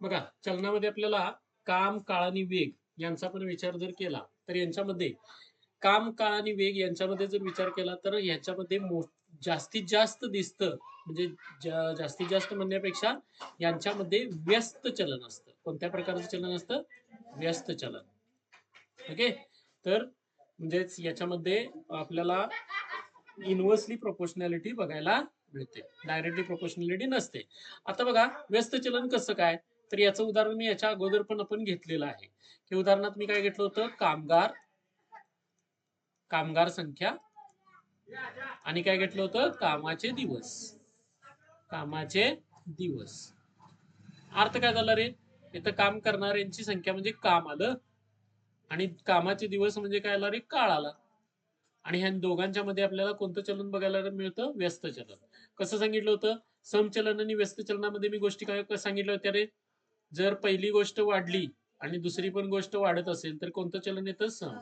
बघा चलनामध्ये आपल्याला काम काळ आणि वेग यांचा पण विचार जर केला तर यांच्यामध्ये काम काळ आणि वेग यांच्यामध्ये जर विचार केला तर यांच्यामध्ये जास्तीत जास्त दिसतं. म्हणजे जा- जास्तीत जास्त म्हणण्यापेक्षा यांच्यामध्ये व्यस्त चलन असतं. कोणत्या प्रकारचं चलन असतं? व्यस्त चलन. ओके? तर म्हणजेच याच्यामध्ये आपल्याला इन्व्हर्सली प्रोपोर्शनॅलिटी बघायला मिळते. डायरेक्टली प्रोपोर्शनॅलिटी नसते. आता बघा व्यस्त चलन कसं काय? तर याचं उदाहरण मी याच्या अगोदर पण आपण घेतलेलं आहे. की उदाहरणार्थ मी काय घेतलं होतं? कामगार कामगार संख्या आणि काय घेतलं होतं? कामाचे दिवस. कामाचे दिवस. अर्थ काय झाला रे? इथं काम करणाऱ्यांची संख्या म्हणजे काम आलं आणि कामाचे दिवस म्हणजे काय आला रे? काळ आला. आणि ह्या दोघांच्या मध्ये आपल्याला कोणतं चलन बघायला मिळतं? व्यस्त चलन. कसं सांगितलं होतं? समचलन आणि व्यस्त चलनामध्ये मी गोष्टी काय काय सांगितल्या होत्या रे? जर पहिली गोष्ट वाढली आणि दुसरी पण गोष्ट वाढत असेल तर कोणतं चलन येतं? सम.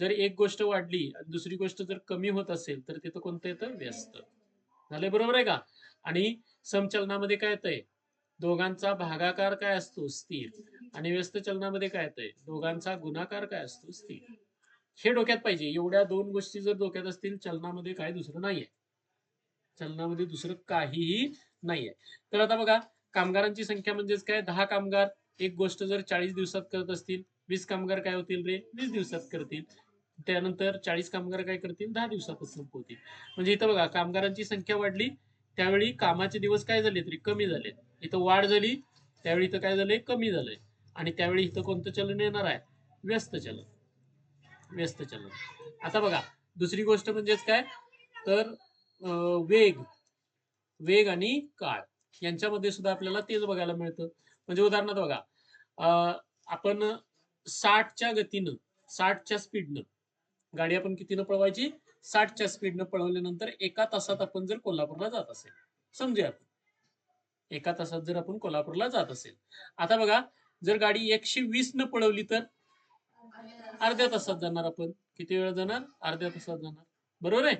जर एक गोष्ट वाढली आणि दुसरी गोष्ट जर कमी होत असेल तर तिथं कोणतं येतं? व्यस्त. झालंय बरोबर आहे का? आणि समचलनामध्ये काय येतंय? दोघांचा भागाकार काय असतो? स्थिर. आणि व्यस्त चलनामध्ये काय येतंय? दोघांचा गुणाकार काय असतो? स्थिर. हे डोक्यात पाहिजे. एवढ्या दोन गोष्टी जर डोक्यात असतील चलनामध्ये काय दुसरं नाहीये. चलनामध्ये दुसरं काहीही नाहीये. तर आता बघा कामगारांची संख्या म्हणजेच काय? दहा कामगार एक गोष्ट जर चाळीस दिवसात करत असतील वीस कामगार काय होतील रे? वीस दिवसात करतील. त्यानंतर चाळीस कामगार काय करतील? दहा दिवसातच संपवतील म्हणजे इथं बघा कामगारांची संख्या वाढली त्यावेळी कामाचे दिवस काय झाले तरी कमी झाले इथं वाढ झाली त्यावेळी इथं काय झालंय? कमी झालंय. आणि त्यावेळी इथं कोणतं चलन येणार आहे? व्यस्त चलन. व्यस्त चलन. आता बघा दुसरी गोष्ट म्हणजेच काय? तर वेग. वेग आणि काळ. यांच्यामध्ये सुद्धा आपल्याला तेच बघायला मिळतं. म्हणजे उदाहरणार्थ बघा अं, आपण साठच्या गतीनं साठच्या स्पीडनं गाडी आपण कितीनं पळवायची? साठच्या स्पीडनं पळवल्यानंतर एका तासात आपण जर कोल्हापूरला जात असेल समजूया आपण. एका तासात जर आपण कोल्हापूरला जात असेल. आता बघा जर गाडी एकशे वीस न पळवली तर अर्ध्या तासात जाणार आपण. किती वेळ जाणार? अर्ध्या तासात जाणार. बरोबर आहे?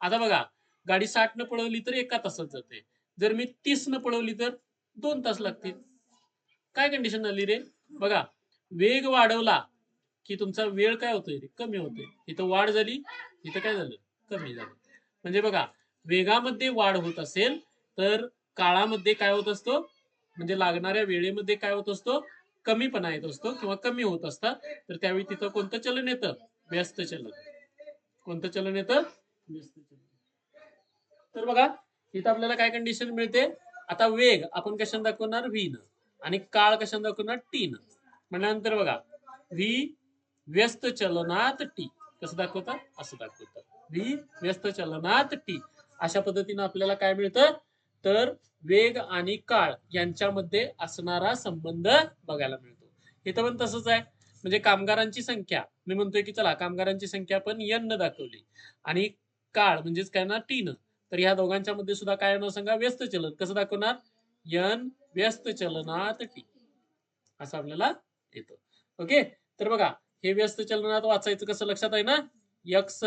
आता बघा गाडी साठ न पळवली तर एका तासात जाते. जर मी तीस न पळवली तर दोन तास लागतील. काय कंडिशन आली रे? बघा वेग वाढवला की तुमचा वेळ काय होतोय रे? कमी होतोय. इथं वाढ झाली इथं काय झालं? कमी झालं. म्हणजे बघा वेगामध्ये वाढ होत असेल तर काळामध्ये काय होत असतो? म्हणजे लागणाऱ्या वेळेमध्ये काय होत असतो? कमीपणा येत असतो किंवा कमी होत असतात. तर त्यावेळी तिथं कोणतं चलन येतं? व्यस्त चलन. कोणतं चलन येतं? व्यस्त चलन. तर बघा इथं आपल्याला काय कंडिशन मिळते? आता वेग आपण कशाने दाखवणार? व्ही न. आणि काळ कशाने दाखवणार? टी न. म्हणल्यानंतर बघा व्ही व्यस्त चलनात टी कसं दाखवतात? असं दाखवतात. व्ही व्यस्त चलनात टी अशा पद्धतीनं आपल्याला काय मिळतं? तर वेग आणि काळ यांच्यामध्ये असणारा संबंध बघायला मिळतो. इथं पण तसंच आहे. म्हणजे कामगारांची संख्या. मी म्हणतोय की चला कामगारांची संख्या आपण यन दाखवली. आणि काळ म्हणजेच काय ना? टी तर ह्या दोघांच्या मध्ये सुद्धा काय न सांगा व्यस्त चलन. कसं दाखवणार? यन व्यस्त चलनात टी. असं आपल्याला येतं. ओके? तर बघा हे व्यस्त चलनात वाचायचं कसं लक्षात आहे ना? यक्स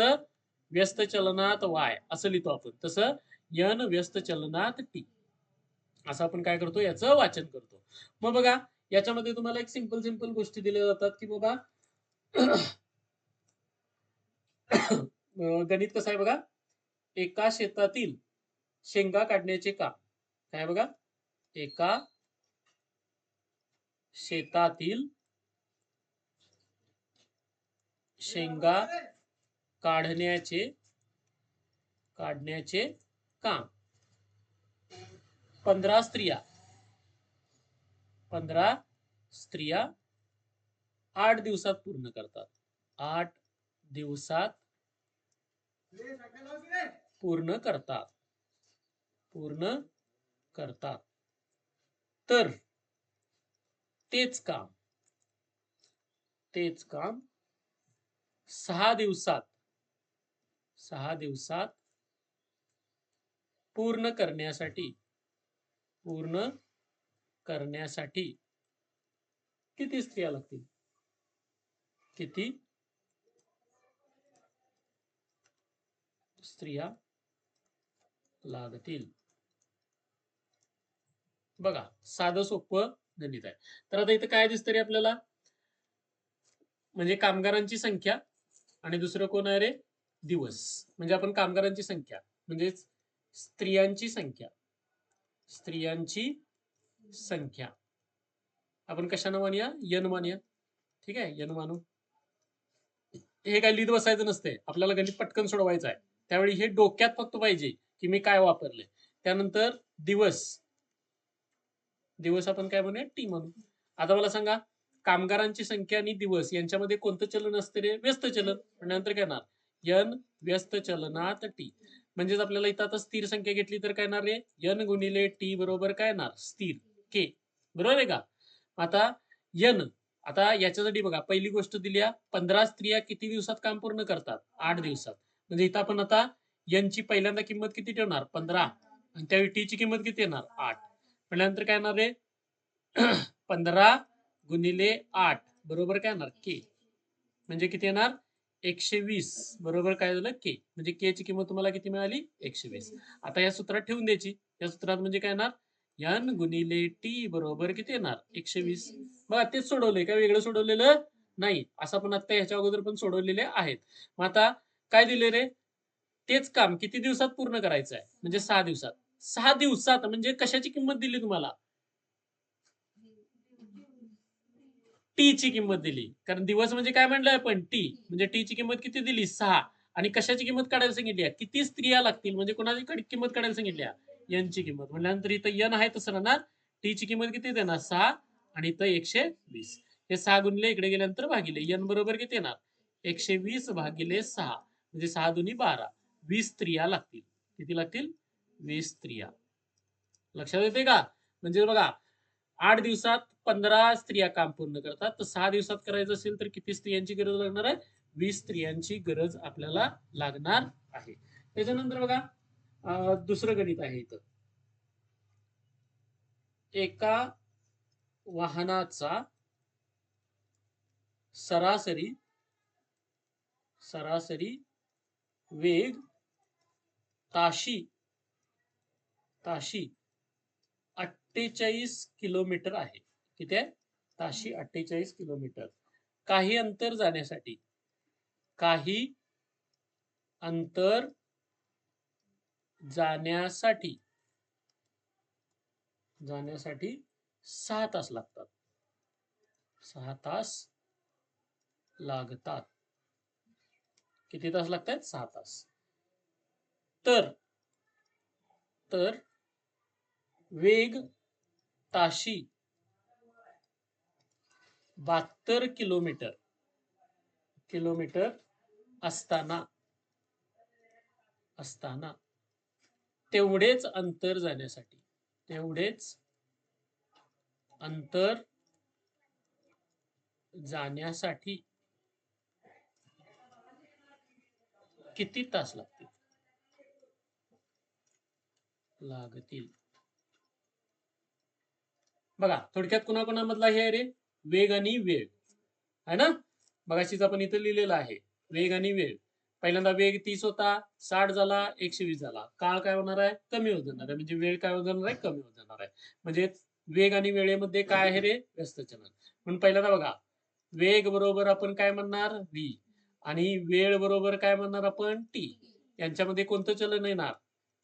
व्यस्त चलनात वाय. असं लिहितो आपण. तसं यन व्यस्त चलनात टी. असं आपण काय करतो? याचं वाचन करतो. मग बघा याच्यामध्ये तुम्हाला एक सिंपल सिंपल गोष्टी दिल्या जातात की बाबा गणित कसं आहे बघा? एका शेतातील शेंगा काढण्याचे काम. काय बघा? एका शेतातील शेंगा काढण्याचे काढण्याचे काम. पंधरा स्त्रिया. पंधरा स्त्रिया आठ दिवसात पूर्ण करतात. आठ दिवसात पूर्ण करतात. पूर्ण करतात. तर, तेच काम. तेच काम सहा दिवसात सहा दिवसात पूर्ण करण्यासाठी पूर्ण करण्यासाठी किती स्त्रिया लागतील? किती स्त्रिया लागतील. बघा साधं सोपं गणित आहे. तर आता इथं काय दिसतं रे आपल्याला? म्हणजे कामगारांची संख्या आणि दुसरं कोण आहे रे? दिवस. म्हणजे आपण कामगारांची संख्या म्हणजेच स्त्रियांची संख्या. स्त्रियांची संख्या. आपण कशानं मानूया? यन मानूया. ठीक आहे? यन मानू. हे काय लिहित बसायचं नसते आपल्याला गणित पटकन सोडवायचं आहे. त्यावेळी हे डोक्यात फक्त पाहिजे. की मी काय वापरले. त्यानंतर दिवस. दिवस आपण काय म्हणूया? टी म्हणू आता मला सांगा कामगारांची संख्या आणि दिवस यांच्यामध्ये कोणतं चलन असते रे? व्यस्त चलन. नंतर काय येणार? यन व्यस्त चलनात टी. म्हणजेच आपल्याला इथं आता स्थिर संख्या घेतली तर काय येणार रे? यन गुणिले टी बरोबर काय येणार? स्थिर. के. बरोबर आहे का? आता यन. आता याच्यासाठी बघा पहिली गोष्ट दिली आहे, पंधरा स्त्रिया किती दिवसात काम पूर्ण करतात? आठ दिवसात. म्हणजे इथं आपण आता यांची पहिल्यांदा किंमत किती ठेवणार? पंधरा. आणि त्यावेळी टी ची किंमत किती येणार? आठ. म्हटल्यानंतर काय येणार रे? पंधरा गुणिले आठ. बरोबर काय येणार? के म्हणजे किती येणार? एकशे वीस. बरोबर काय झालं? के म्हणजे के ची किंमत तुम्हाला किती मिळाली? एकशे वीस. आता या सूत्रात ठेवून द्यायची. या सूत्रात म्हणजे काय येणार? यन गुणिले टी बरोबर किती येणार? एकशे वीस. बघा तेच सोडवले काय वेगळं सोडवलेलं नाही. असं आपण आता ह्याच्या अगोदर पण सोडवलेले आहेत. मग आता काय दिले रे? तेच काम किती दिवसात पूर्ण करायचं आहे म्हणजे सहा दिवसात. सहा दिवसात म्हणजे कशाची किंमत दिली तुम्हाला? टी ची किंमत दिली. कारण दिवस म्हणजे काय म्हणलं आपण? टी म्हणजे टी ची किंमत किती दिली? सहा. आणि कशाची किंमत काढायला सांगितली? किती स्त्रिया लागतील? म्हणजे कोणाची किंमत काढायला सांगितली? एन ची किंमत. म्हटल्यानंतर इथं यन आहे तसं राहणार. टी ची किंमत किती देणार? सहा. आणि इथं एकशे वीस. हे सहा गुणले इकडे गेल्यानंतर भागिले यन बरोबर किती येणार? एकशे वीस भागिले सहा. म्हणजे सहा दोन्ही बारा. वीस स्त्रिया लागतील. किती लागतील? वीस स्त्रिया. लक्षात येते का? म्हणजे बघा आठ दिवसात पंधरा स्त्रिया काम पूर्ण करतात. तर सहा दिवसात करायचं असेल तर किती स्त्रियांची गरज लागणार आहे? वीस स्त्रियांची गरज आपल्याला लागणार आहे. त्याच्यानंतर बघा दुसरं गणित आहे इथं. एका वाहनाचा सरासरी सरासरी वेग ताशी ताशी अठ्ठेचाळीस किलोमीटर आहे. किती आहे? ताशी अठ्ठेचाळीस किलोमीटर. काही अंतर जाण्यासाठी काही अंतर जाण्यासाठी जाण्यासाठी सहा तास लागतात. सहा तास लागतात. किती तास लागतात? सहा तास. तर तर वेग ताशी बहात्तर किलोमीटर किलोमीटर असताना असताना तेवढेच अंतर जाण्यासाठी तेवढेच अंतर जाण्यासाठी किती तास लागतील? लागतील. बघा थोडक्यात कुणाकुणामधला हे आहे रे? वेग आणि वेळ आहे ना? बघाशीच आपण इथं लिहिलेलं आहे. वेग आणि वेळ पहिल्यांदा वेग तीस होता साठ झाला एकशे वीस झाला. काळ काय होणार आहे? कमी होत जाणार आहे. म्हणजे वेळ काय होत जाणार आहे? कमी होत जाणार आहे. म्हणजे वेग आणि वेळेमध्ये काय आहे रे? व्यस्त चलन. म्हणून पहिल्यांदा बघा. वेग बरोबर आपण काय म्हणणार? व्ही आणि वेळ बरोबर काय म्हणणार आपण? टी. यांच्यामध्ये कोणतं चलन येणार?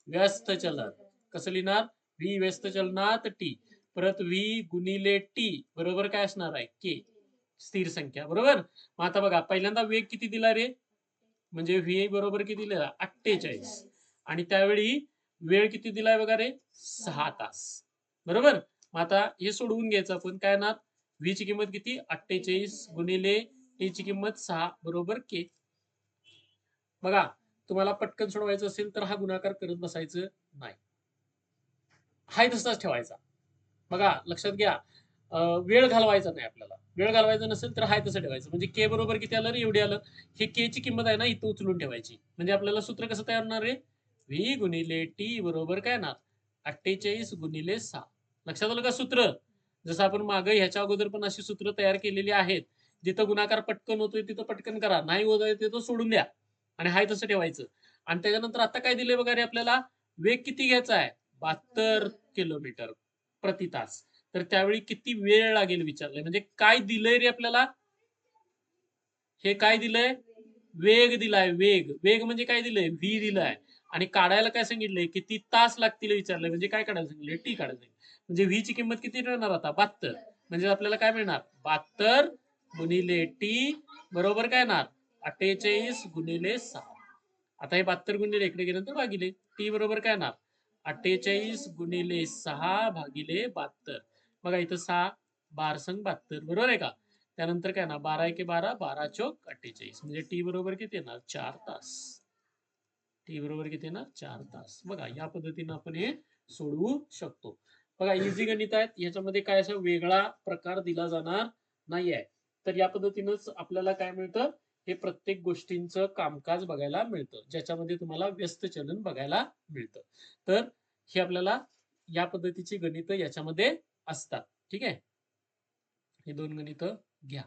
व्यस्त चलन. कसं लिहिणार? व्ही व्यस्त चलनात टी. परत व्ही गुणिले टी. बरोबर काय असणार आहे? के. स्थिर संख्या. बरोबर? मग आता बघा पहिल्यांदा वेग किती दिला रे? म्हणजे व्ही बरोबर किती दिला? अठ्ठेचाळीस. आणि त्यावेळी वेळ किती दिलाय बघा रे? सहा तास. बरोबर? मग आता हे सोडवून घ्यायचं आपण. काय ना व्ही ची किंमत किती? अठ्ठेचाळीस गुणिले टी ची किंमत सहा. बरोबर के. बघा तुम्हाला पटकन सोडवायचं असेल तर हा गुणाकार करत बसायचं नाही. हाय तसाच ठेवायचा. बघा लक्षात घ्या. वेळ घालवायचा नाही आपल्याला. वेळ घालवायचा नसेल तर हाय तसं ठेवायचं. म्हणजे के बरोबर किती आलं रे? एवढी आलं. हे के ची किंमत आहे ना इथं उचलून ठेवायची. म्हणजे आपल्याला सूत्र कसं तयार होणार रे? व्ही गुणिले टी बरोबर काय ना अठ्ठेचाळीस गुणिले सहा. लक्षात आलं का सूत्र? जसं आपण मागे ह्याच्या अगोदर पण अशी सूत्र तयार केलेली आहेत. जिथं गुणाकार पटकन होतोय तिथं पटकन करा. नाही होत आहे तिथं सोडून द्या. आणि हाय तसं ठेवायचं. आणि त्याच्यानंतर आता काय दिले वगैरे आपल्याला? वेग किती घ्यायचा आहे? बहात्तर किलोमीटर प्रति तास. तर त्यावेळी किती वेळ लागेल विचारले म्हणजे काय दिलंय रे आपल्याला? हे काय दिलंय? वेग दिलाय वेग. वेग म्हणजे काय दिलंय? व्ही दिलाय. आणि काढायला काय सांगितलंय? किती तास लागतील विचारलंय. म्हणजे काय काढायला सांगितलंय? टी काढायला म्हणजे व्ही ची किंमत किती राहणार आता? बहात्तर. म्हणजे आपल्याला काय मिळणार? बहात्तर गुणिले टी बरोबर काय येणार? अठ्ठेचाळीस गुणिले सहा. आता हे बहात्तर गुणिले इकडे गेल्यानंतर भागिले. टी बरोबर काय येणार? अठ्ठेचाळीस गुणिले सहा भागिले बहात्तर. बघा इथं सहा बार संग बहात्तर. बरोबर आहे का? त्यानंतर काय ना बारा एके बारा बारा चौक अठ्ठेचाळीस. म्हणजे टी बरोबर किती येणार? चार तास. टी बरोबर किती येणार? चार तास. बघा या पद्धतीनं आपण हे सोडवू शकतो. बघा इझी गणित आहेत. याच्यामध्ये काय असा वेगळा प्रकार दिला जाणार नाही आहे तर या पद्धतीनंच आपल्याला काय मिळतं? हे प्रत्येक गोष्टींचं कामकाज बघायला मिळतं. ज्याच्यामध्ये तुम्हाला व्यस्त चलन बघायला मिळतं. तर हे आपल्याला या पद्धतीची गणितं याच्यामध्ये असतात. ठीक आहे? हे दोन गणितं घ्या.